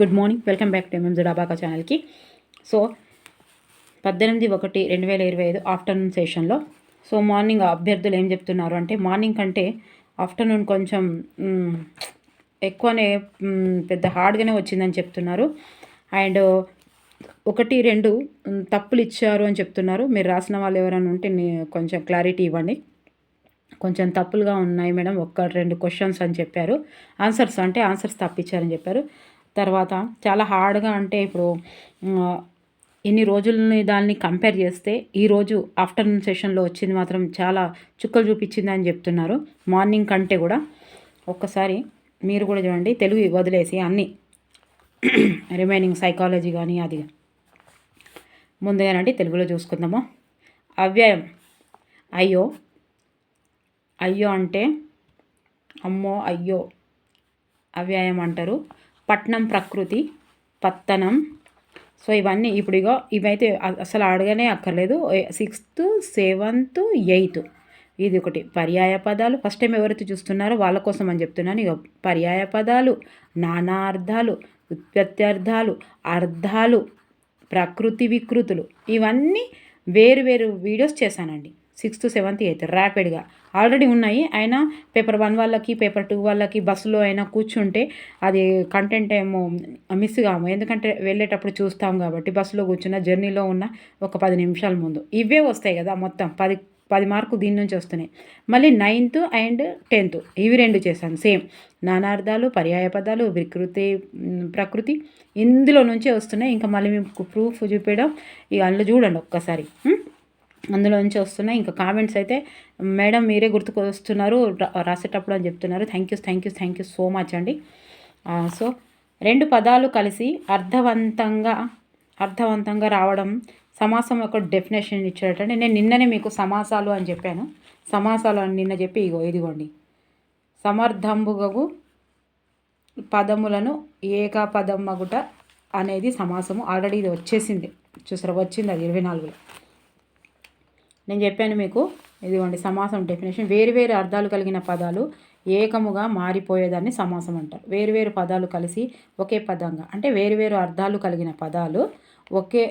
Good morning welcome back to MM abaca ఛానల్కి so పద్దెనిమిది ఒకటి రెండు వేల ఇరవై ఐదు ఆఫ్టర్నూన్ సెషన్లో సో మార్నింగ్ అభ్యర్థులు ఏం చెప్తున్నారు అంటే మార్నింగ్ కంటే ఆఫ్టర్నూన్ కొంచెం ఎక్కువనే పెద్ద హార్డ్గానే వచ్చిందని చెప్తున్నారు. అండ్ ఒకటి రెండు తప్పులు ఇచ్చారు అని చెప్తున్నారు. మీరు రాసిన వాళ్ళు ఎవరైనా ఉంటే కొంచెం క్లారిటీ ఇవ్వండి. కొంచెం తప్పులుగా ఉన్నాయి మేడం. ఒక్క రెండు క్వశ్చన్స్ అని చెప్పారు. ఆన్సర్స్ అంటే ఆన్సర్స్ తప్పించారని చెప్పారు. తర్వాత చాలా హార్డ్గా అంటే ఇప్పుడు ఇన్ని రోజులని దాన్ని కంపేర్ చేస్తే ఈరోజు ఆఫ్టర్నూన్ సెషన్లో వచ్చింది మాత్రం చాలా చుక్కలు చూపించింది అని చెప్తున్నారు. మార్నింగ్ కంటే కూడా ఒక్కసారి మీరు కూడా చూడండి తెలుగు వదిలేసి అన్నీ రిమైనింగ్ సైకాలజీ కానీ అది ముందుగానండి తెలుగులో చూసుకుందాము. అవ్యయం. అయ్యో. అయ్యో అంటే అమ్మో అయ్యో. అవ్యయం అంటారు. పట్నం ప్రకృతి పత్తనం. సో ఇవన్నీ ఇప్పుడు ఇగో ఇవైతే అసలు అడగనే అక్కర్లేదు. సిక్స్త్ సెవెంత్ ఎయిత్ ఇది ఒకటి. పర్యాయ పదాలు. ఫస్ట్ టైం ఎవరైతే చూస్తున్నారో వాళ్ళ కోసం అని చెప్తున్నాను. ఇక పర్యాయ పదాలు నానా అర్థాలు ఉత్పత్త్యర్థాలు అర్థాలు ప్రకృతి వికృతులు ఇవన్నీ వేరు వేరు వీడియోస్ చేశానండి. Sixth seventh eighth. ర్యాపిడ్గా. ఆల్రెడీ ఉన్నాయి. అయినా పేపర్ వన్ వాళ్ళకి పేపర్ టూ వాళ్ళకి బస్సులో అయినా కూర్చుంటే అది కంటెంట్ ఏమో మిస్ కాము. ఎందుకంటే వెళ్ళేటప్పుడు చూస్తాం కాబట్టి బస్సులో కూర్చున్న జర్నీలో ఉన్న ఒక పది నిమిషాల ముందు. ఇవే వస్తాయి కదా మొత్తం. పది పది మార్కు దీని నుంచి వస్తున్నాయి. మళ్ళీ నైన్త్ అండ్ టెన్త్. ఇవి రెండు చేశాను. సేమ్. నానార్థాలు పర్యాయ పదాలు వికృతి ప్రకృతి ఇందులో నుంచే వస్తున్నాయి. ఇంకా మళ్ళీ మీకు ప్రూఫ్ చూపించడం ఇక అందులో చూడండి ఒక్కసారి. అందులోంచి అందులో నుంచి వస్తున్నాయి. ఇంకా కామెంట్స్ అయితే మేడం మీరే గుర్తుకు వస్తున్నారు రాసేటప్పుడు అని చెప్తున్నారు. Thank you thank you thank you so much అండి. సో రెండు పదాలు కలిసి అర్థవంతంగా అర్థవంతంగా రావడం సమాసం యొక్క డెఫినేషన్ ఇచ్చేటంటే నేను నిన్ననే మీకు సమాసాలు అని చెప్పాను. సమాసాలు అని నిన్న చెప్పి ఇగో ఇదిగోండి. సమర్థంబుగగు పదములను ఏకపదమ్మగుట అనేది సమాసము. ఆల్రెడీ ఇది వచ్చేసింది. చూసారా? వచ్చింది అది ఇరవై నాలుగులో. నేను చెప్పాను మీకు. ఇదిగోండి సమాసం డెఫినేషన్ వేరు వేరు అర్థాలు కలిగిన పదాలు ఏకముగా మారిపోయేదాన్ని సమాసం అంటారు. వేరు వేరు పదాలు కలిసి ఒకే పదంగా అంటే వేరు వేరు అర్థాలు కలిగిన పదాలు ఒకే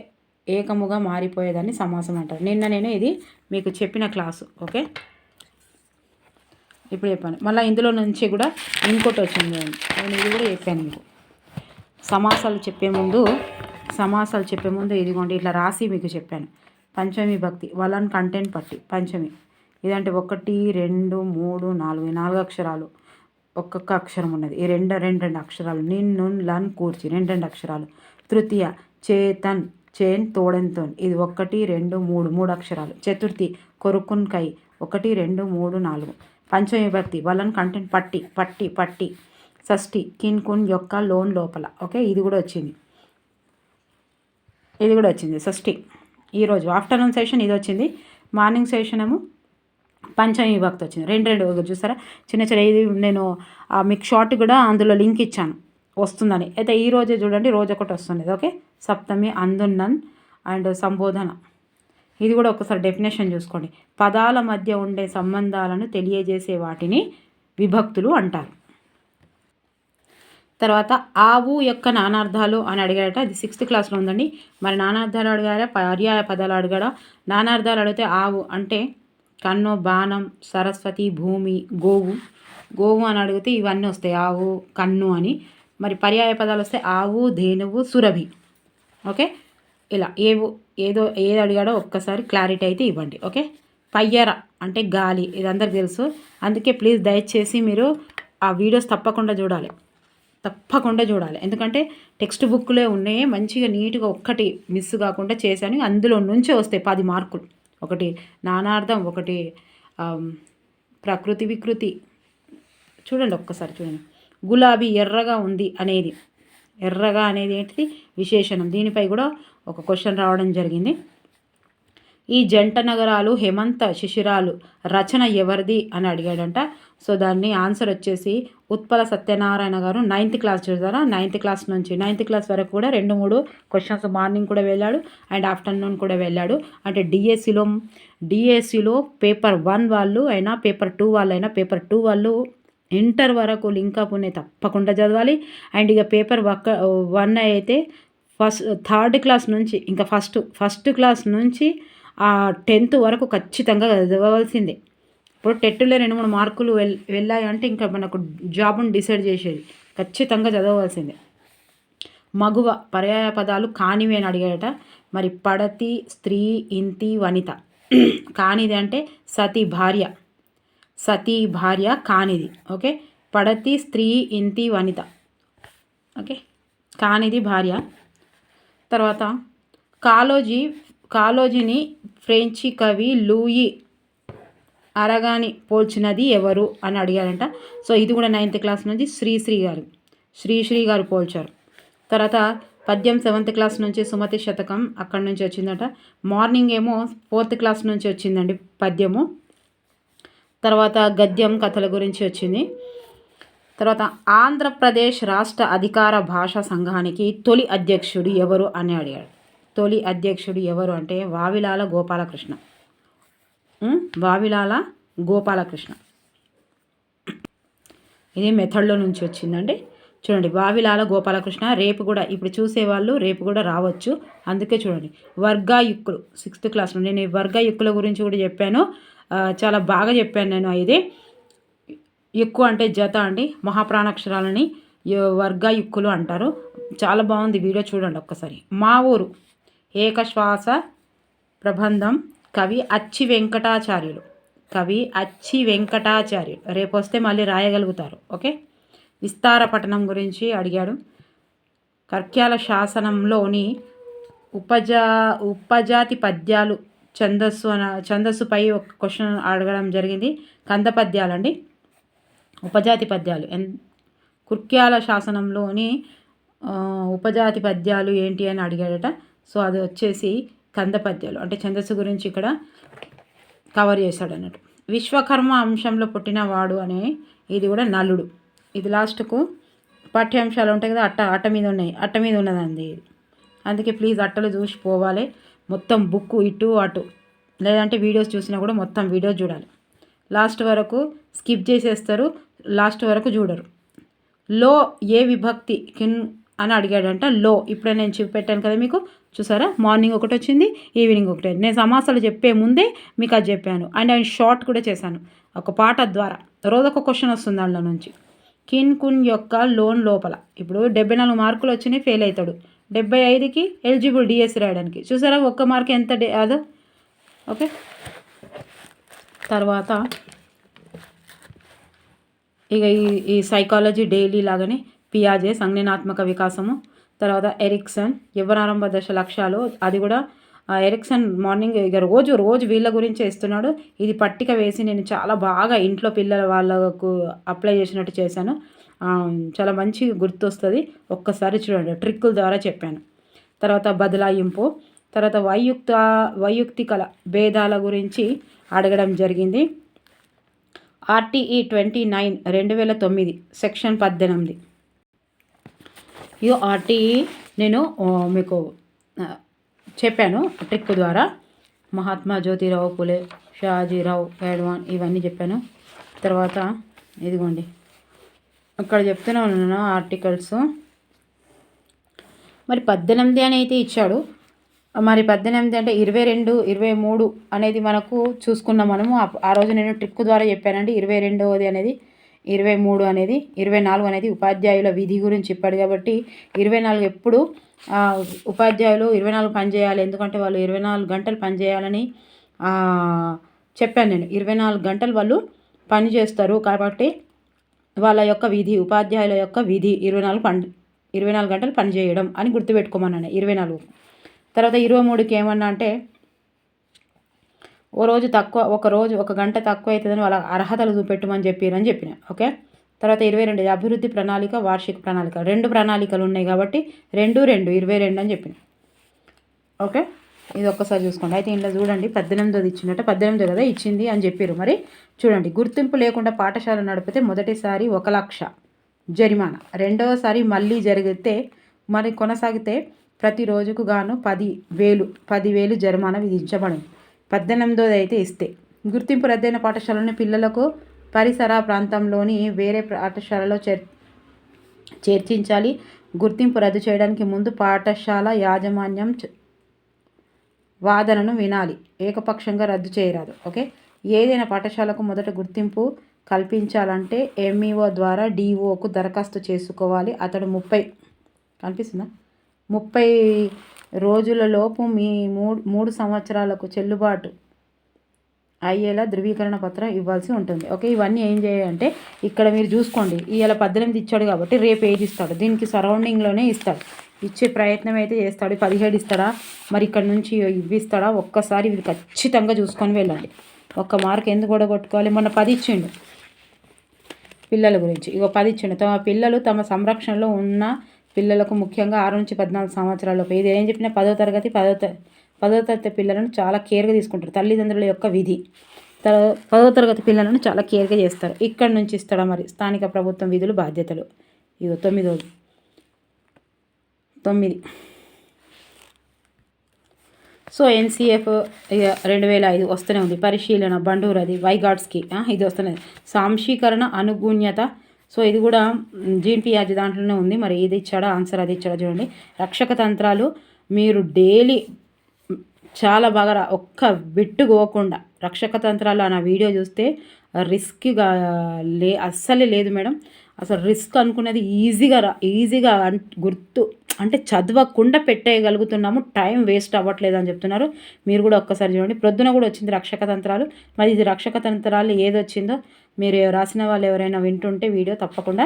ఏకముగా మారిపోయేదాన్ని సమాసం అంటారు. నిన్న నేను ఇది మీకు చెప్పిన క్లాసు ఓకే? ఇప్పుడు చెప్పాను. మళ్ళీ ఇందులో నుంచి కూడా ఇంకోటి వచ్చింది. నేను ఇది కూడా చెప్పాను మీకు. సమాసాలు చెప్పే ముందు సమాసాలు చెప్పే ముందు ఇదిగోండి ఇట్లా రాసి మీకు చెప్పాను. పంచమి భక్తి వలన్ కంటెంట్ పట్టి పంచమి. ఇదంటే ఒకటి రెండు మూడు నాలుగు నాలుగు అక్షరాలు. ఒక్కొక్క అక్షరం ఉన్నది. ఈ రెండు రెండు రెండు అక్షరాలు. నిన్ను లన్ కూర్చి రెండు రెండు అక్షరాలు. తృతీయ చేతన్ చేన్ తోడెంతోన్ ఇది ఒకటి రెండు మూడు మూడు అక్షరాలు. చతుర్థి కొరుకున్ కై. ఒకటి రెండు మూడు నాలుగు. పంచమి భక్తి వలన్ కంటెంట్ పట్టి పట్టి పట్టి. షష్ఠి కిన్ కున్ యొక్క లోన్ లోపల. ఓకే? ఇది కూడా వచ్చింది. ఇది కూడా వచ్చింది. షష్ఠి. ఈరోజు ఆఫ్టర్నూన్ సెషన్ ఇది వచ్చింది మార్నింగ్ సెషన్ ఏమో పంచమి విభక్తి వచ్చింది. రెండు రెండు చూసారా చిన్న చిన్న ఇది నేను ఆ మీకు షార్ట్ కూడా అందులో లింక్ ఇచ్చాను. వస్తుందని. అయితే ఈ రోజే చూడండి రోజు ఒకటి వస్తుంది. ఓకే? సప్తమి అందున్నన్ అండ్ సంబోధన. ఇది కూడా ఒకసారి డెఫినేషన్ చూసుకోండి. పదాల మధ్య ఉండే సంబంధాలను తెలియజేసే వాటిని విభక్తులు అంటారు. తర్వాత ఆవు యొక్క నానార్థాలు అని అడిగాడట ఇది సిక్స్త్ క్లాస్లో ఉందండి. మరి నానార్థాలు అడిగారా? పర్యాయ పదాలు అడిగాడా? నానార్థాలు అడిగితే ఆవు అంటే కన్ను బాణం సరస్వతి భూమి గోవు. గోవు అని అడిగితే ఇవన్నీ వస్తాయి. ఆవు కన్ను అని. మరి పర్యాయ పదాలు వస్తే ఆవు ధేనువు సురభి. ఓకే? ఇలా ఏవో ఏదో ఏది అడిగాడో ఒక్కసారి క్లారిటీ అయితే ఇవ్వండి. ఓకే? పయ్యర అంటే గాలి. ఇది అందరికి తెలుసు. అందుకే ప్లీజ్ దయచేసి మీరు ఆ వీడియోస్ తప్పకుండా చూడాలి. తప్పకుండా చూడాలి. ఎందుకంటే టెక్స్ట్ బుక్లో ఉన్నాయి. మంచిగా నీట్గా ఒక్కటి మిస్ కాకుండా చేశాను. అందులో నుంచే వస్తాయి పది మార్కులు. ఒకటి నానార్థం ఒకటి ప్రకృతి వికృతి. చూడండి ఒక్కసారి చూడండి. గులాబీ ఎర్రగా ఉంది అనేది. ఎర్రగా అనేది ఏంటిది? విశేషణం. దీనిపై కూడా ఒక క్వశ్చన్ రావడం జరిగింది. ఈ జంట నగరాలు హేమంత శిశిరాలు. రచన ఎవరిది అని అడిగాడంట. సో దాన్ని ఆన్సర్ వచ్చేసి ఉత్పల సత్యనారాయణ గారు నైన్త్ క్లాస్ చూసారా నైన్త్ క్లాస్ నుంచి. నైన్త్ క్లాస్ వరకు కూడా రెండు మూడు క్వశ్చన్స్ మార్నింగ్ కూడా వెళ్ళాడు అండ్ ఆఫ్టర్నూన్ కూడా వెళ్ళాడు. అంటే డిఎస్సిలో డిఎస్సిలో పేపర్ వన్ వాళ్ళు అయినా పేపర్ టూ వాళ్ళు అయినా పేపర్ టూ వాళ్ళు ఇంటర్ వరకు లింకప్ ఉన్నాయి తప్పకుండా చదవాలి. అండ్ ఇక పేపర్ వక్క వన్ అయితే ఫస్ట్ థర్డ్ క్లాస్ నుంచి ఇంకా ఫస్ట్ ఫస్ట్ క్లాస్ నుంచి ఆ టెన్త్ వరకు ఖచ్చితంగా చదవవలసిందే. ఇప్పుడు టెట్టులో రెండు మూడు మార్కులు వెల్ వెళ్ళాయంటే ఇంకా మనకు జాబ్ని డిసైడ్ చేసేది. ఖచ్చితంగా చదవవలసిందే. మగువ పర్యాయ పదాలు కానివి అని అడిగాడట. మరి పడతి స్త్రీ ఇంతి వనిత. కానిది అంటే సతి భార్య. సతీ భార్య కానిది. ఓకే? పడతి స్త్రీ ఇంతి వనిత. ఓకే? కానిది భార్య. తర్వాత కాలోజీ కాలోజిని ఫ్రెంచి కవి లూయి అరగాని పోల్చినది ఎవరు అని అడిగారంట. సో ఇది కూడా నైన్త్ క్లాస్ నుంచి శ్రీశ్రీ గారు. శ్రీశ్రీ గారు పోల్చారు. తర్వాత పద్యం సెవెంత్ క్లాస్ నుంచి సుమతి శతకం అక్కడి నుంచి వచ్చిందట. మార్నింగ్ ఏమో ఫోర్త్ క్లాస్ నుంచి వచ్చిందండి పద్యము. తర్వాత గద్యం కథల గురించి వచ్చింది. తర్వాత ఆంధ్రప్రదేశ్ రాష్ట్ర అధికార భాషా సంఘానికి తొలి అధ్యక్షుడు ఎవరు అని అడిగాడు తొలి అధ్యక్షుడు ఎవరు అంటే వావిలాల గోపాలకృష్ణ. వావిలాల గోపాలకృష్ణ. ఇది మెథడ్లో నుంచి వచ్చిందండి. చూడండి వావిలాల గోపాలకృష్ణ రేపు కూడా ఇప్పుడు చూసేవాళ్ళు రేపు కూడా రావచ్చు. అందుకే చూడండి వర్గాయుక్కులు సిక్స్త్ క్లాస్లో నేను ఈ వర్గాయుక్కుల గురించి కూడా చెప్పాను. చాలా బాగా చెప్పాను నేను ఇది. ఎక్కువ అంటే జత అండి మహాప్రాణాక్షరాలని వర్గాయుక్కులు అంటారు. చాలా బాగుంది వీడియో చూడండి ఒక్కసారి. మా ఊరు ఏకశ్వాస ప్రబంధం కవి అచ్చి వెంకటాచార్యులు. కవి అచ్చి వెంకటాచార్యులు. రేపు వస్తే మళ్ళీ రాయగలుగుతారు. ఓకే? విస్తార పఠనం గురించి అడిగాడు. కర్క్యాల శాసనంలోని ఉపజా ఉపజాతి పద్యాలు ఛందస్సు అన ఛందస్సుపై ఒక క్వశ్చన్ అడగడం జరిగింది. కంద పద్యాలు అండి ఉపజాతి పద్యాలు. ఎన్ కుర్క్యాల శాసనంలోని ఉపజాతి పద్యాలు ఏంటి అని అడిగాడట. సో అది వచ్చేసి కంద పద్యాలు అంటే ఛందస్సు గురించి ఇక్కడ కవర్ చేశాడు అన్నట్టు. విశ్వకర్మ అంశంలో పుట్టినవాడు అనే ఇది కూడా నలుడు. ఇది లాస్ట్కు పాఠ్యాంశాలు ఉంటాయి కదా అట్ట అట్ట మీద ఉన్నాయి. అట్ట మీద ఉన్నదండి ఇది. అందుకే ప్లీజ్ అట్టలు చూసి పోవాలి. మొత్తం బుక్ ఇటు అటు. లేదంటే వీడియోస్ చూసినా కూడా మొత్తం వీడియోస్ చూడాలి. లాస్ట్ వరకు స్కిప్ చేసేస్తారు లాస్ట్ వరకు చూడరు. లో ఏ విభక్తి కిన్ అని అడిగాడంట లో. ఇప్పుడే నేను చూపెట్టాను కదా మీకు. చూసారా? మార్నింగ్ ఒకటి వచ్చింది ఈవినింగ్ ఒకటి నేను సమాసాలు చెప్పే ముందే మీకు అది చెప్పాను. అండ్ ఆయన షార్ట్ కూడా చేశాను. ఒక పాట ద్వారా. రోజు ఒక క్వశ్చన్ వస్తుంది దాంట్లో నుంచి. కిన్ కున్ యొక్క లోన్ లోపల. ఇప్పుడు డెబ్బై నాలుగు మార్కులు వచ్చినాయి ఫెయిల్ అవుతాడు. డెబ్బై ఐదుకి ఎలిజిబుల్ డిఎస్సి రాయడానికి. చూసారా? ఒక్క మార్క్ ఎంత డే అదో? ఓకే. తర్వాత ఇక ఈ ఈ సైకాలజీ డైలీ లాగానే పియాజే సంజ్ఞానాత్మక వికాసము తర్వాత ఎరిక్సన్ యువనారంభ దశ లక్ష్యాలు అది కూడా ఎరిక్సన్ మార్నింగ్ ఇక రోజు రోజు వీళ్ళ గురించి ఇస్తున్నాడు. ఇది పట్టిక వేసి నేను చాలా బాగా ఇంట్లో పిల్లల వాళ్ళకు అప్లై చేసినట్టు చేశాను. చాలా మంచి గుర్తొస్తుంది. ఒక్కసారి చూడండి ట్రిక్కుల ద్వారా చెప్పాను. తర్వాత బదలాయింపు తర్వాత వైయుక్త వైయుక్తికల భేదాల గురించి అడగడం జరిగింది. ఆర్టీఈ ట్వంటీ నైన్ రెండు వేల తొమ్మిది సెక్షన్ పద్దెనిమిది. ఇదో ఆర్టీ నేను మీకు చెప్పాను ట్రిక్ ద్వారా. మహాత్మా జ్యోతిరావు పులే షాజీరావు ఎడ్వాన్ ఇవన్నీ చెప్పాను. తర్వాత ఇదిగోండి. అక్కడ చెప్తూనే ఉన్నాను ఆర్టికల్స్. మరి పద్దెనిమిది అని అయితే ఇచ్చాడు. మరి పద్దెనిమిది అంటే ఇరవై రెండు ఇరవై మూడు అనేది మనకు చూసుకున్నాం మనము. ఆ రోజు నేను ట్రిక్ ద్వారా చెప్పానండి. ఇరవై రెండవది అనేది ఇరవై మూడు అనేది ఇరవై నాలుగు అనేది ఉపాధ్యాయుల విధి గురించి చెప్పాడు కాబట్టి ఇరవై నాలుగు ఎప్పుడు ఉపాధ్యాయులు ఇరవై నాలుగు పనిచేయాలి ఎందుకంటే వాళ్ళు ఇరవై నాలుగు గంటలు పనిచేయాలని చెప్పాను నేను. ఇరవై నాలుగు గంటలు వాళ్ళు పని చేస్తారు కాబట్టి వాళ్ళ యొక్క విధి ఉపాధ్యాయుల యొక్క విధి ఇరవై నాలుగు పని ఇరవై నాలుగు గంటలు పనిచేయడం అని గుర్తుపెట్టుకోమన్నాను ఇరవై నాలుగు తర్వాత ఇరవై మూడుకి ఏమన్నా అంటే ఓ రోజు తక్కువ ఒక రోజు ఒక గంట తక్కువ అవుతుందని వాళ్ళ అర్హతలు చూపెట్టమని చెప్పారని చెప్పిన ఓకే? తర్వాత ఇరవై రెండు అభివృద్ధి ప్రణాళిక వార్షిక ప్రణాళిక. రెండు ప్రణాళికలు ఉన్నాయి కాబట్టి రెండు రెండు ఇరవై రెండు అని చెప్పిన. ఓకే? ఇది ఒక్కసారి చూసుకోండి. అయితే ఇంట్లో చూడండి పద్దెనిమిదోది ఇచ్చిందట పద్దెనిమిది కదా ఇచ్చింది అని చెప్పారు మరి. చూడండి గుర్తింపు లేకుండా పాఠశాల నడిపితే మొదటిసారి ఒక లక్ష జరిమానా. రెండవసారి మళ్ళీ జరిగితే మరి కొనసాగితే ప్రతి రోజుకు గాను పది వేలు పదివేలు జరిమానా విధించబడింది. పద్దెనిమిదోది అయితే ఇస్తే. గుర్తింపు రద్దయిన పాఠశాలను పిల్లలకు పరిసర ప్రాంతంలోని వేరే పాఠశాలలో చేర్ చేర్చించాలి. గుర్తింపు రద్దు చేయడానికి ముందు పాఠశాల యాజమాన్యం వాదనను వినాలి. ఏకపక్షంగా రద్దు చేయరాదు. ఓకే? ఏదైనా పాఠశాలకు మొదట గుర్తింపు కల్పించాలంటే ఎంఈఓ ద్వారా డిఓకు దరఖాస్తు చేసుకోవాలి. అతడు ముప్పై కనిపిస్తుందా? ముప్పై రోజులలోపు మీ మూడు మూడు సంవత్సరాలకు చెల్లుబాటు అయ్యేలా ధృవీకరణ పత్రం ఇవ్వాల్సి ఉంటుంది. ఓకే ఇవన్నీ ఏం చేయాలంటే ఇక్కడ మీరు చూసుకోండి. ఇవాళ పద్దెనిమిది ఇచ్చాడు కాబట్టి రేపు ఏది ఇస్తాడు? దీనికి సరౌండింగ్లోనే ఇస్తాడు. ఇచ్చే ప్రయత్నం అయితే చేస్తాడు. పదిహేడు ఇస్తాడా? మరి ఇక్కడ నుంచి ఇవ్విస్తాడా? ఒక్కసారి ఇది ఖచ్చితంగా చూసుకొని వెళ్ళండి. ఒక్క మార్క్ ఎందుకు కూడా కొట్టుకోవాలి మొన్న పది ఇచ్చిండు పిల్లల గురించి. ఇగో పది ఇచ్చిండు. తమ పిల్లలు తమ సంరక్షణలో ఉన్న పిల్లలకు ముఖ్యంగా ఆరు నుంచి పద్నాలుగు సంవత్సరాలలోపు ఇది ఏం చెప్పినా పదో తరగతి పదో పదో తరగతి పిల్లలను చాలా కేర్గా తీసుకుంటారు. తల్లిదండ్రుల యొక్క విధి. పదో తరగతి పిల్లలను చాలా కేర్గా చేస్తారు. ఇక్కడ నుంచి ఇస్తాడు మరి? స్థానిక ప్రభుత్వం విధులు బాధ్యతలు. ఇగో తొమ్మిదోది తొమ్మిది. సో ఎన్సీఎఫ్ రెండు వేల ఐదు వస్తూనే ఉంది. పరిశీలన బండూరది వైగాడ్స్కి ఇది వస్తున్నది సాంశీకరణ అనుగుణ్యత సో ఇది కూడా జీన్పియాజ్ దాంట్లోనే ఉంది. మరి ఇది ఇచ్చాడా? ఆన్సర్ అది ఇచ్చాడా చూడండి. రక్షక తంత్రాలు మీరు డైలీ చాలా బాగా ఒక్క బిట్టు పోకుండా రక్షక తంత్రాలు అన్న వీడియో చూస్తే రిస్క్గా లే అస్సలే లేదు మేడం. అసలు రిస్క్ అనుకునేది ఈజీగా ఈజీగా గుర్తు అంటే చదవకుండా పెట్టేయగలుగుతున్నాము. టైం వేస్ట్ అవ్వట్లేదు అని చెప్తున్నారు. మీరు కూడా ఒక్కసారి చూడండి. ప్రొద్దున కూడా వచ్చింది రక్షక తంత్రాలు. మరి ఇది రక్షక తంత్రాలు ఏది వచ్చిందో మీరు రాసిన వాళ్ళు ఎవరైనా వింటుంటే వీడియో తప్పకుండా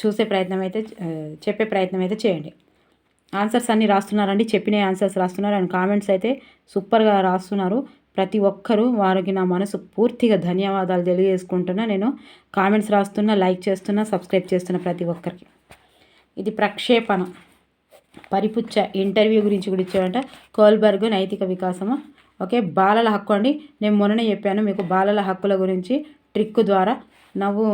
చూసే ప్రయత్నం అయితే చెప్పే ప్రయత్నం అయితే చేయండి. ఆన్సర్స్ అన్నీ రాస్తున్నారండి. చెప్పిన ఆన్సర్స్ రాస్తున్నారు. అండ్ కామెంట్స్ అయితే సూపర్గా రాస్తున్నారు. ప్రతి ఒక్కరూ వారికి నా మనసు పూర్తిగా ధన్యవాదాలు తెలియజేసుకుంటున్నా. నేను కామెంట్స్ రాస్తున్నా లైక్ చేస్తున్నా సబ్స్క్రైబ్ చేస్తున్న ప్రతి ఒక్కరికి. ఇది ప్రక్షేపణ. పరిపుచ్చ ఇంటర్వ్యూ గురించి కూడా ఇచ్చాడంట కోల్బర్గ్ నైతిక వికాసము. ఓకే బాలల హక్కు అండి. నేను మొన్ననే చెప్పాను మీకు బాలల హక్కుల గురించి ట్రిక్ ద్వారా నవ్వు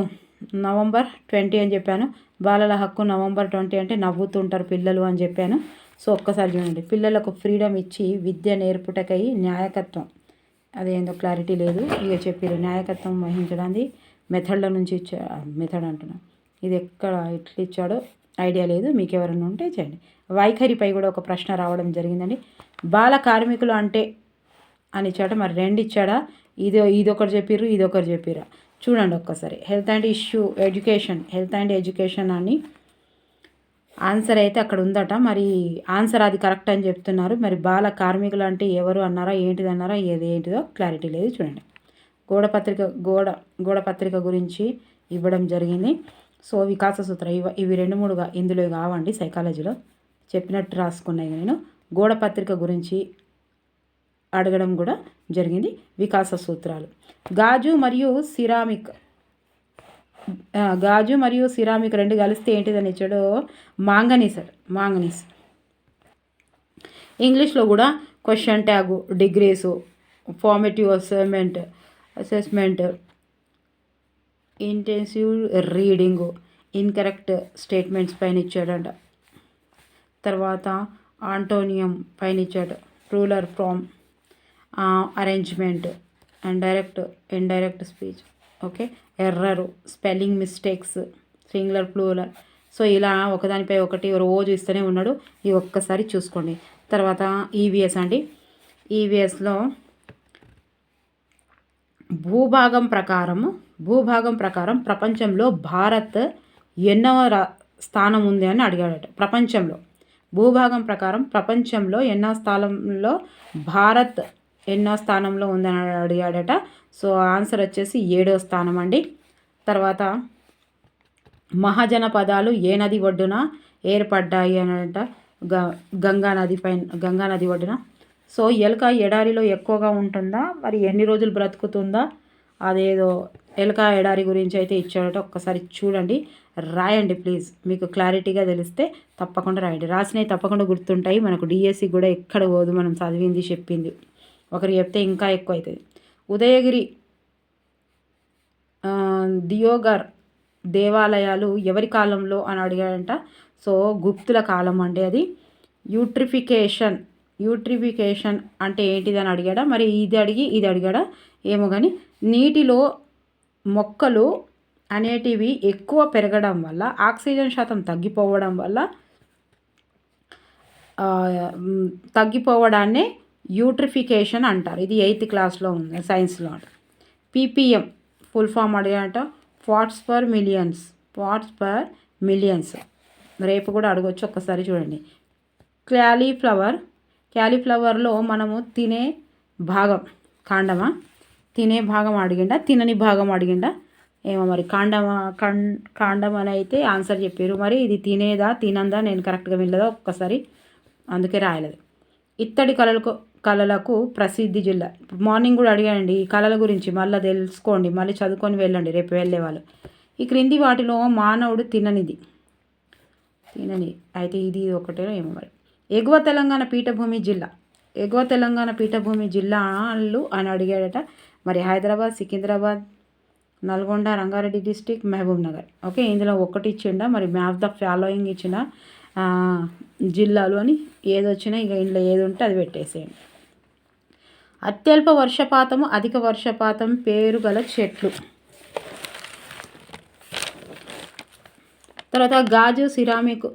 నవంబర్ ట్వంటీ అని చెప్పాను. బాలల హక్కు నవంబర్ ట్వంటీ అంటే నవ్వుతుంటారు పిల్లలు అని చెప్పాను. సో ఒక్కసారి చూడండి. పిల్లలకు ఫ్రీడమ్ ఇచ్చి విద్య నేర్పుటకై న్యాయకత్వం. అదేందో క్లారిటీ లేదు. ఇక చెప్పారు న్యాయకత్వం వహించడానికి మెథడ్ల నుంచి ఇచ్చా మెథడ్ అంటున్నాను ఇది ఎక్కడ ఎట్లా ఇచ్చాడో ఐడియా లేదు. మీకు ఎవరైనా ఉంటే చేయండి. వైఖరిపై కూడా ఒక ప్రశ్న రావడం జరిగిందండి. బాల కార్మికులు అంటే అని ఇచ్చాడ. మరి రెండు ఇచ్చాడా ఇది ఇదొకటి చెప్పిర్రు ఇదొకటి చెప్పిర్రు. చూడండి ఒక్కసారి. Health and issue education health and education అని ఆన్సర్ అయితే అక్కడ ఉందట. మరి ఆన్సర్ అది కరెక్ట్ అని చెప్తున్నారు. మరి బాల కార్మికులు అంటే ఎవరు అన్నారా ఏంటిది అన్నారా ఏది ఏంటిదో క్లారిటీ లేదు. చూడండి. గోడ పత్రిక గోడ గోడ పత్రిక గురించి ఇవ్వడం జరిగింది. సో వికాస సూత్ర ఇవి ఇవి రెండు మూడుగా ఇందులో కావండి. సైకాలజీలో చెప్పినట్టు రాసుకున్నాయి నేను. గోడ పత్రిక గురించి అడగడం కూడా జరిగింది. వికాస సూత్రాలు. గాజు మరియు సిరామిక్ గాజు మరియు సిరామిక్ రెండు కలిస్తే ఏంటిదని ఇచ్చాడు? Manganese manganese. ఇంగ్లీష్లో కూడా question tag degrees formative assessment assessment intensive reading incorrect statements పైన ఇచ్చాడంట. తర్వాత ఆంటోనియం పైన ఇచ్చాడు. Ruler from arrangement and direct indirect speech okay error spelling mistakes singular plural so ఇలా ఒకదానిపై ఒకటి రోజు ఇస్తూనే ఉన్నాడు. ఈ ఒక్కసారి చూసుకోండి. తర్వాత ఈవీఎస్ అండి. ఈవీఎస్లో భూభాగం ప్రకారము భూభాగం ప్రకారం ప్రపంచంలో భారత్ ఎన్నవ స్థానం ఉంది అని అడిగాడట. ప్రపంచంలో. భూభాగం ప్రకారం ప్రపంచంలో ఎన్నో స్థానంలో భారత్ ఎన్నో స్థానంలో ఉందని అడిగాడట. సో ఆన్సర్ వచ్చేసి ఏడో స్థానం అండి. తర్వాత మహాజన పదాలు ఏ నది ఒడ్డున ఏర్పడ్డాయి అనట గంగా నది పైన గంగా నది ఒడ్డున. సో ఎలుక ఎడారిలో ఎక్కువగా ఉంటుందా? మరి ఎన్ని రోజులు బ్రతుకుతుందా? అదేదో ఎలుక ఎడారి గురించి అయితే ఇచ్చాడట. ఒక్కసారి చూడండి. రాయండి ప్లీజ్. మీకు క్లారిటీగా తెలిస్తే తప్పకుండా రాయండి. రాసినవి తప్పకుండా గుర్తుంటాయి. మనకు డిఎస్సి కూడా ఎక్కడ పోదు. మనం చదివింది చెప్పింది. ఒకరు చెప్తే ఇంకా ఎక్కువ అవుతుంది ఉదయగిరి దియోగర్ దేవాలయాలు ఎవరి కాలంలో అని అడిగాడంట. సో గుప్తుల కాలం అండి అది. యూట్రిఫికేషన్ యూట్రిఫికేషన్ అంటే ఏంటిది అని అడిగాడా. మరి ఇది అడిగి ఇది అడిగాడా ఏమో కానీ నీటిలో మొక్కలు అనేటివి ఎక్కువ పెరగడం వల్ల ఆక్సిజన్ శాతం తగ్గిపోవడం వల్ల తగ్గిపోవడాన్నే యూట్రిఫికేషన్ అంటారు. ఇది ఎయిత్ క్లాస్లో ఉంది సైన్స్లో. PPM full form అడిగాట parts per millions parts per millions. రేపు కూడా అడగొచ్చు ఒక్కసారి చూడండి. క్యాలీఫ్లవర్ క్యాలీఫ్లవర్లో మనము తినే భాగం కాండమా? తినే భాగం అడిగిండా? తినని భాగం అడిగిండా? ఏమో మరి కాండమా? కం కాండం అని అయితే ఆన్సర్ చెప్పారు మరి ఇది తినేదా తినందా నేను కరెక్ట్గా వినలేదా? ఒక్కసారి అందుకే రాయలేదు. ఇత్తడి కళలకు కళలకు ప్రసిద్ధి జిల్లా. మార్నింగ్ కూడా అడిగానండి ఈ కళల గురించి మళ్ళీ తెలుసుకోండి మళ్ళీ చదువుకొని వెళ్ళండి రేపు వెళ్ళే వాళ్ళు. ఈ క్రింది వాటిలో మానవుడు తిననిది తినని అయితే ఇది ఒకటే ఏమో మరి. ఎగువ తెలంగాణ పీఠభూమి జిల్లా. ఎగువ తెలంగాణ పీఠభూమి జిల్లాలు అని అడిగాడట. మరి హైదరాబాద్ సికింద్రాబాద్ నల్గొండ రంగారెడ్డి డిస్టిక్ మహబూబ్ నగర్. ఓకే ఇందులో ఒకటి ఇచ్చిండ? మరి మ్యాప్ ద ఫాలోయింగ్ ఇచ్చిన జిల్లాలు అని ఏది వచ్చినా ఇక ఇందులో ఏది ఉంటే అది పెట్టేసేయండి. అత్యల్ప వర్షపాతము అధిక వర్షపాతం పేరు గల చెట్లు. తర్వాత గాజు సిరామిక్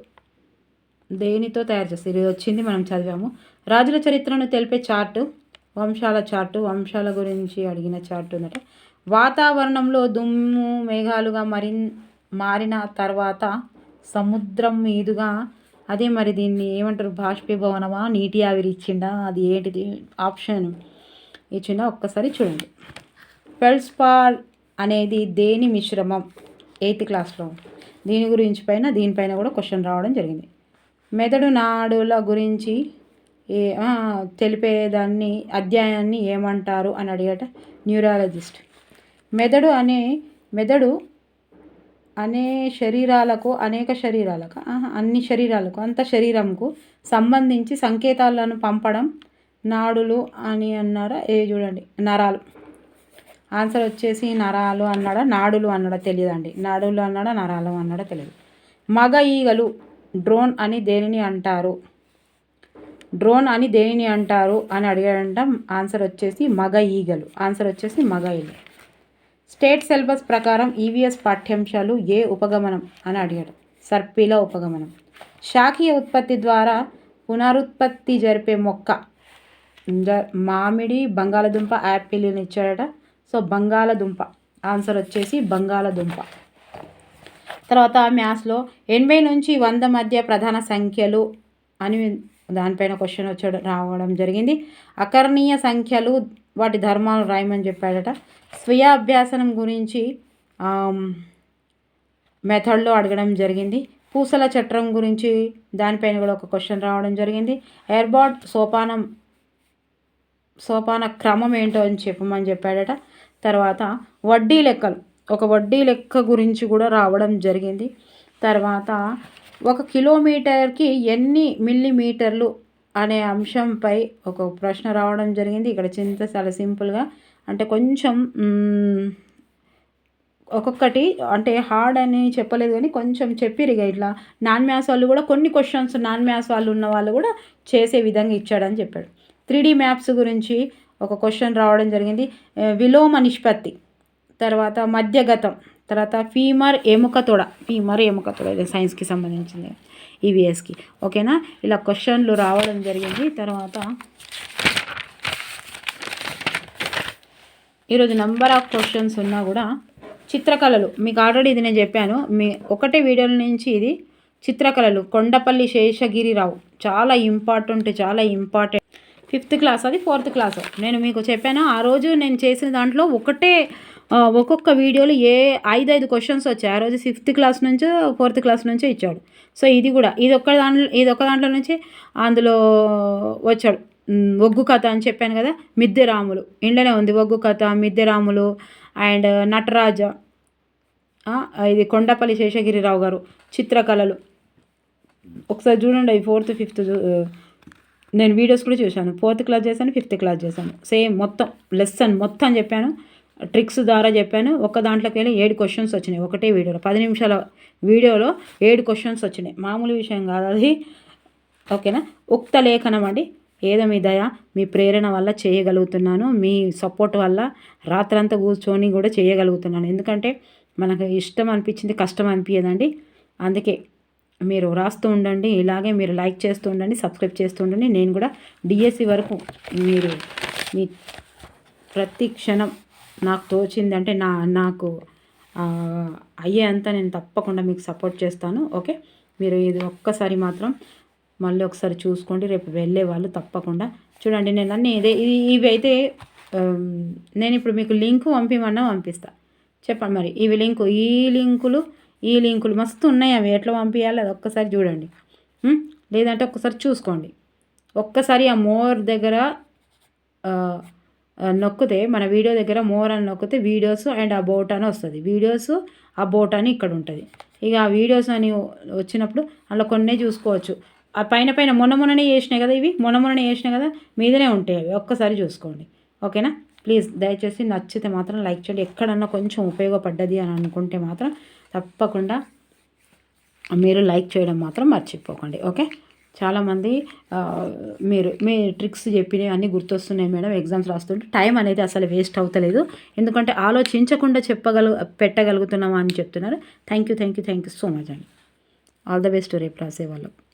దేనితో తయారు చేస్తారు? ఇది వచ్చింది మనం చదివాము. రాజుల చరిత్రను తెలిపే చార్టు వంశాల చార్టు వంశాల గురించి అడిగిన చార్టు ఉందట వాతావరణంలో దుమ్ము మేఘాలుగా మరి మారిన తర్వాత సముద్రం మీదుగా అదే మరి దీన్ని ఏమంటారు? బాష్పీభవనమా? నీటి ఆవిరి ఇచ్చిండా? అది ఏంటిది? ఆప్షన్. ఈ చిన్న ఒక్కసారి చూడండి. ఫెల్స్పార్ అనేది దేని మిశ్రమం? ఎయిత్ క్లాస్లో. దీని గురించి పైన దీనిపైన కూడా క్వశ్చన్ రావడం జరిగింది. మెదడు నాడుల గురించి ఏ తెలిపేదాన్ని అధ్యాయాన్ని ఏమంటారు అని అడిగట న్యూరాలజిస్ట్. మెదడు అనే మెదడు అనే శరీరాలకు అనేక శరీరాలకు అన్ని శరీరాలకు అంత శరీరంకు సంబంధించి సంకేతాలను పంపడం నాడులు అని అన్నారా? ఏ చూడండి నరాలు. ఆన్సర్ వచ్చేసి నరాలు అన్నాడా? నాడులు అన్నాడా తెలియదండి. నాడులు అన్నాడా నరాలు అన్నాడా తెలియదు. మగ ఈగలు డ్రోన్ అని దేనిని అంటారు? డ్రోన్ అని దేనిని అంటారు అని అడిగాడంట. ఆన్సర్ వచ్చేసి మగ ఈగలు. ఆన్సర్ వచ్చేసి మగ ఈగలు. స్టేట్ సిలబస్ ప్రకారం ఈవీఎస్ పాఠ్యాంశాలు ఏ ఉపగమనం అని అడిగాడు. సర్పిల ఉపగమనం. శాఖీయ ఉత్పత్తి ద్వారా పునరుత్పత్తి జరిపే మొక్క మామిడి బంగాళదుంప యాపిల్ అని ఇచ్చాడట. సో బంగాళదుంప. ఆన్సర్ వచ్చేసి బంగాళదుంప. తర్వాత మ్యాథ్స్లో ఎనభై నుంచి వంద మధ్య ప్రధాన సంఖ్యలు అని దానిపైన క్వశ్చన్ వచ్చాడు రావడం జరిగింది. అకర్ణీయ సంఖ్యలు వాటి ధర్మాలు రాయమని చెప్పాడట. స్వీయ అభ్యాసనం గురించి మెథడ్లో అడగడం జరిగింది. పూసల చట్రం గురించి దానిపైన కూడా ఒక క్వశ్చన్ రావడం జరిగింది. ఎయిర్బాడ్ సోపానం సోపాన క్రమం ఏంటో అని చెప్పమని చెప్పాడట. తర్వాత వడ్డీ లెక్కలు. ఒక వడ్డీ లెక్క గురించి కూడా రావడం జరిగింది. తర్వాత ఒక కిలోమీటర్కి ఎన్ని మిల్లీమీటర్లు అనే అంశంపై ఒక ప్రశ్న రావడం జరిగింది. ఇక్కడ చింత చాలా సింపుల్గా అంటే కొంచెం ఒక్కొక్కటి అంటే హార్డ్ అని చెప్పలేదు కానీ కొంచెం చెప్పిరు ఇక ఇట్లా. నాన్ మ్యాథ్స్ వాళ్ళు కూడా కొన్ని క్వశ్చన్స్ నాన్ మ్యాథ్స్ వాళ్ళు ఉన్న వాళ్ళు కూడా చేసే విధంగా ఇచ్చాడని చెప్పాడు. త్రీ డీ మ్యాప్స్ గురించి ఒక క్వశ్చన్ రావడం జరిగింది. విలోమ నిష్పత్తి తర్వాత మధ్యగతం తర్వాత ఫీమర్ ఎముక తొడ. ఫీమర్ ఎముక తొడ ఇది సైన్స్కి సంబంధించింది. ఈవీఎస్కి ఓకేనా? ఇలా క్వశ్చన్లు రావడం జరిగింది. తర్వాత ఈరోజు నెంబర్ ఆఫ్ క్వశ్చన్స్ ఉన్నా కూడా చిత్రకళలు. మీకు ఆల్రెడీ ఇది నేను చెప్పాను. మీ ఒకటే వీడియోల నుంచి ఇది చిత్రకళలు. కొండపల్లి శేషగిరిరావు. చాలా ఇంపార్టెంట్ చాలా ఇంపార్టెంట్ ఫిఫ్త్ క్లాస్ అది ఫోర్త్ క్లాస్. నేను మీకు చెప్పాను ఆ రోజు నేను చేసిన దాంట్లో ఒకటే ఒక్కొక్క వీడియోలో ఏ ఐదు ఐదు క్వశ్చన్స్ వచ్చాయి. ఆ రోజు ఫిఫ్త్ క్లాస్ నుంచో ఫోర్త్ క్లాస్ నుంచో ఇచ్చాడు. సో ఇది కూడా ఇది ఒక్క దాంట్లో ఇది ఒక్క దాంట్లో నుంచి అందులో వచ్చాడు. ఒగ్గు కథ అని చెప్పాను కదా మిద్దె రాములు. ఇంట్లోనే ఉంది ఒగ్గు కథ మిద్దె రాములు అండ్ నటరాజ ఇది కొండపల్లి శేషగిరిరావు గారు చిత్రకళలు. ఒకసారి చూడండి అవి ఫోర్త్ ఫిఫ్త్ నేను వీడియోస్ కూడా చూశాను. ఫోర్త్ క్లాస్ చేశాను ఫిఫ్త్ క్లాస్ చేశాను. సేమ్ మొత్తం లెసన్ మొత్తం చెప్పాను. ట్రిక్స్ ద్వారా చెప్పాను. ఒక దాంట్లోకి వెళ్ళి ఏడు క్వశ్చన్స్ వచ్చినాయి. ఒకటే వీడియోలో. పది నిమిషాల వీడియోలో ఏడు క్వశ్చన్స్ వచ్చినాయి. మామూలు విషయం కాదు అది. ఓకేనా? ఉక్త లేఖనం అండి. ఏదో మీ దయ మీ ప్రేరణ వల్ల చేయగలుగుతున్నాను. మీ సపోర్ట్ వల్ల రాత్రంతా కూర్చొని కూడా చేయగలుగుతున్నాను. ఎందుకంటే మనకు ఇష్టం అనిపించింది కష్టం అనిపించదండి అందుకే మీరు వ్రాస్తూ ఉండండి. ఇలాగే మీరు లైక్ చేస్తూ ఉండండి సబ్స్క్రైబ్ చేస్తూ ఉండండి. నేను కూడా డిఎస్సి వరకు మీరు మీ ప్రతి క్షణం నాకు తోచిందంటే నా నాకు అయ్యే అంతా నేను తప్పకుండా మీకు సపోర్ట్ చేస్తాను. ఓకే? మీరు ఇది ఒక్కసారి మాత్రం మళ్ళీ ఒకసారి చూసుకోండి. రేపు వెళ్ళే వాళ్ళు తప్పకుండా చూడండి. నేను అన్నీ ఇదే ఇది- ఇవి అయితే నేను ఇప్పుడు మీకు లింక్ పంపిమన్నా పంపిస్తాను చెప్పండి మరి. ఇవి లింకు ఈ లింకులు ఈ లింకులు మస్తు ఉన్నాయి అవి. ఎట్లా పంపించాలి అది ఒక్కసారి చూడండి. లేదంటే ఒక్కసారి చూసుకోండి. ఒక్కసారి ఆ మోర్ దగ్గర నొక్కితే మన వీడియో దగ్గర మోర్ అని నొక్కితే వీడియోస్ అండ్ ఆ బోట్ అని వస్తుంది. వీడియోస్ ఆ బోట్ అని ఇక్కడ ఉంటుంది. ఇక ఆ వీడియోస్ అని వచ్చినప్పుడు అందులో కొన్నే చూసుకోవచ్చు. ఆ పైన పైన మొన్న మొన్ననే చేసినాయి కదా ఇవి? మొన్న మొన్ననే చేసినాయి కదా? మీదనే ఉంటాయి అవి. ఒక్కసారి చూసుకోండి. ఓకేనా? ప్లీజ్ దయచేసి నచ్చితే మాత్రం లైక్ చేయండి. ఎక్కడన్నా కొంచెం ఉపయోగపడ్డది అని అనుకుంటే మాత్రం తప్పకుండా మీరు లైక్ చేయడం మాత్రం మర్చిపోకండి ఓకే? చాలామంది మీరు మీ ట్రిక్స్ చెప్పినవి అన్నీ గుర్తొస్తున్నాయి మేడం ఎగ్జామ్స్ రాస్తుంటే టైం అనేది అసలు వేస్ట్ అవుతలేదు. ఎందుకంటే ఆలోచించకుండా చెప్పగలు పెట్టగలుగుతున్నామా అని చెప్తున్నారు. Thank you thank you thank you so much అండి. ఆల్ ద బెస్ట్ రేపు రాసే వాళ్ళకు